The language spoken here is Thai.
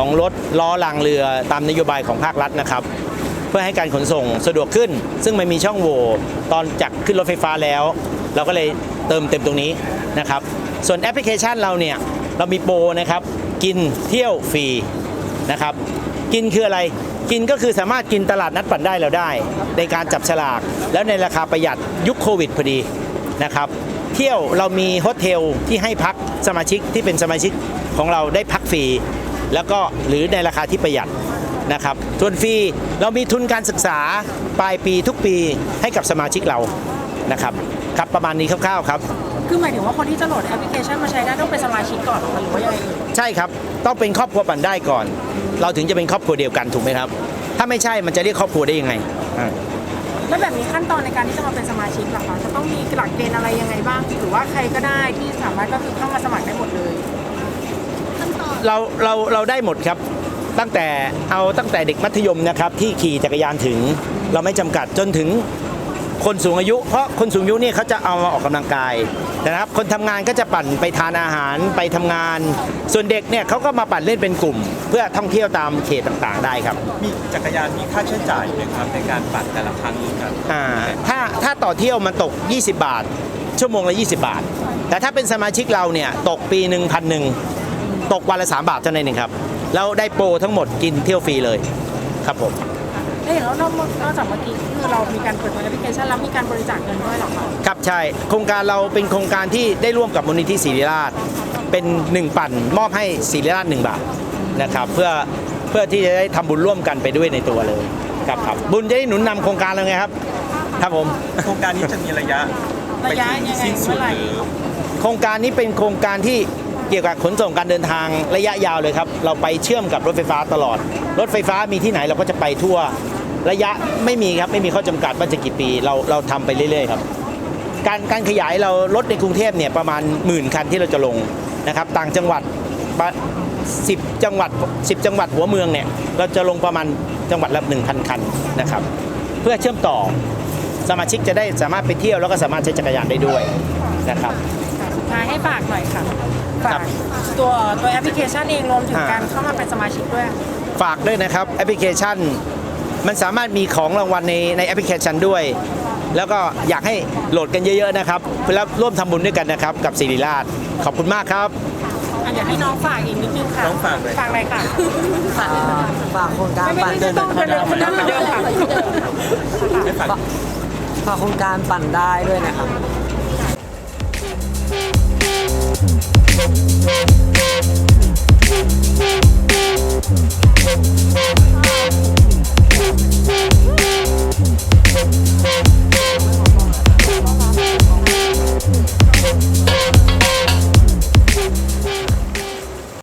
ของรถล้อรางเรือตามนโยบายของภาครัฐนะครับ เพื่อให้การขนส่งสะดวกขึ้น ซึ่งมันมีช่องโหว่ตอนจากขึ้นรถไฟฟ้าแล้ว เราก็เลยเติมเต็มตรงนี้นะครับ ส่วนแอปพลิเคชันเราเนี่ยเรามีโปรนะครับกินเที่ยวฟรีนะครับ กินคืออะไรกินก็คือสามารถกินตลาดนัดปั่นได้เราได้ ในการจับฉลาก แล้วในราคาประหยัดยุคโควิดพอดีนะครับ เที่ยวเรามีโฮเทลที่ให้พักสมาชิกที่เป็นสมาชิกของเราได้พักฟรี แล้วก็หรือในราคาที่ประหยัดนะครับส่วนฟรีเรามีทุนการศึกษาปลายปีทุกปีให้กับสมาชิกเรานะครับครับประมาณนี้คร่าวๆครับ คือหมายถึงว่าคนที่จะโหลดแอปพลิเคชันมาใช้ได้ต้องเป็นสมาชิกก่อนเหรอคะหรือว่ายังไงเอ่ยใช่ครับ ต้องเป็นครอบครัวปั่นได้ก่อน เราถึงจะเป็นครอบครัวเดียวกันถูกไหมครับ ถ้าไม่ใช่มันจะเรียกครอบครัวได้ยังไงอ่า แล้วแบบนี้ขั้นตอนในการที่จะมาเป็นสมาชิกเหรอคะจะต้องมีหลักเกณฑ์อะไรยังไงบ้างหรือว่าใครก็ได้ที่สามารถก็คือเข้ามาสมัครได้หมดเลย เราเราเราได้หมดครับ ตั้งแต่เอาตั้งแต่เด็กมัธยมนะครับที่ขี่จักรยานถึง เราไม่จำกัดจนถึงคนสูงอายุ เพราะคนสูงอายุเนี่ยเขาจะเอามาออกกำลังกายนะครับ คนทำงานก็จะปั่นไปทานอาหารไปทำงาน ส่วนเด็กเนี่ยเขาก็มาปั่นเล่นเป็นกลุ่ม เพื่อท่องเที่ยวตามเขตต่างๆ ได้ครับ มีจักรยานมีค่าใช้จ่ายไหมครับในการปั่นแต่ละครั้งครับอ่าถ้าถ้าต่อเที่ยวมันตก 20 บาท ชั่วโมงละ 20 บาท แต่ถ้าเป็นสมาชิกเราเนี่ยตกปีหนึ่งพันหนึ่ง ตกวันละ 3 บาทเท่านั้นเองครับ แล้วได้โปรทั้งหมดกินเที่ยวฟรีเลยครับผมแล้วอย่างแล้วนอกนอกจากเมื่อกี้คือเรามีการเปิดตัวแอปพลิเคชันแล้วมีการบริจาคเงินด้วยเหรอคะครับใช่โครงการเราเป็นโครงการที่ได้ร่วมกับมูลนิธิศิริราช เป็นหนึ่งปั่นมอบให้ศิริราชหนึ่งบาทนะครับเพื่อเพื่อที่จะได้ทำบุญร่วมกันไปด้วยในตัวเลยครับครับบุญจะได้หนุนนำโครงการเราไงครับครับผมโครงการนี้จะมีระยะระยะยังไงสิ้นสุเมื่ดอไหร่หรือโครงการนี้เป็นโครงการที่ เกี่ยวกับขนส่งการเดินทางระยะยาวเลยครับ เราไปเชื่อมกับรถไฟฟ้าตลอด รถไฟฟ้ามีที่ไหนเราก็จะไปทั่วระยะไม่มีครับ ไม่มีข้อจำกัดว่าจะกี่ปี เราเราทำไปเรื่อยๆครับการการขยายเรารถในกรุงเทพเนี่ยประมาณหมื่นคันที่เราจะลงนะครับ ต่างจังหวัดสิบจังหวัด10จังหวัดหัวเมืองเนี่ยเราจะลงประมาณจังหวัดละ1,000คันนะครับ เพื่อเชื่อมต่อสมาชิกจะได้สามารถไปเที่ยวแล้วก็สามารถใช้จักรยานได้ด้วยนะครับ ท้ายให้ฝากหน่อยค่ะครัฝากบตัวตัวแอปพลิเคชันเองรวมถึงอ่าการเข้ามาเป็นสมาชิกด้วย ฝากด้วยนะครับแอปพลิเคชัน มันสามารถมีของรางวัลในในแอปพลิเคชันด้วย แล้วก็อยากให้โหลดกันเยอะๆนะครับแล้วร่วมทำบุญด้วยกันนะครับ กับศิริราชขอบคุณมากครับอะอยากให้น้องฝากอีกนิดนึงค่ะ น้องฝากเลยฝากอะไรค่ะ ฝากโครงการไม่ไม่ปั่นไม่ต้องเป็นเรื่องเหมือนเดิมเหมือนเดิมค่ะให้ฝาก ฝากโครงการปั่นได้ด้วยนะครับ Bye.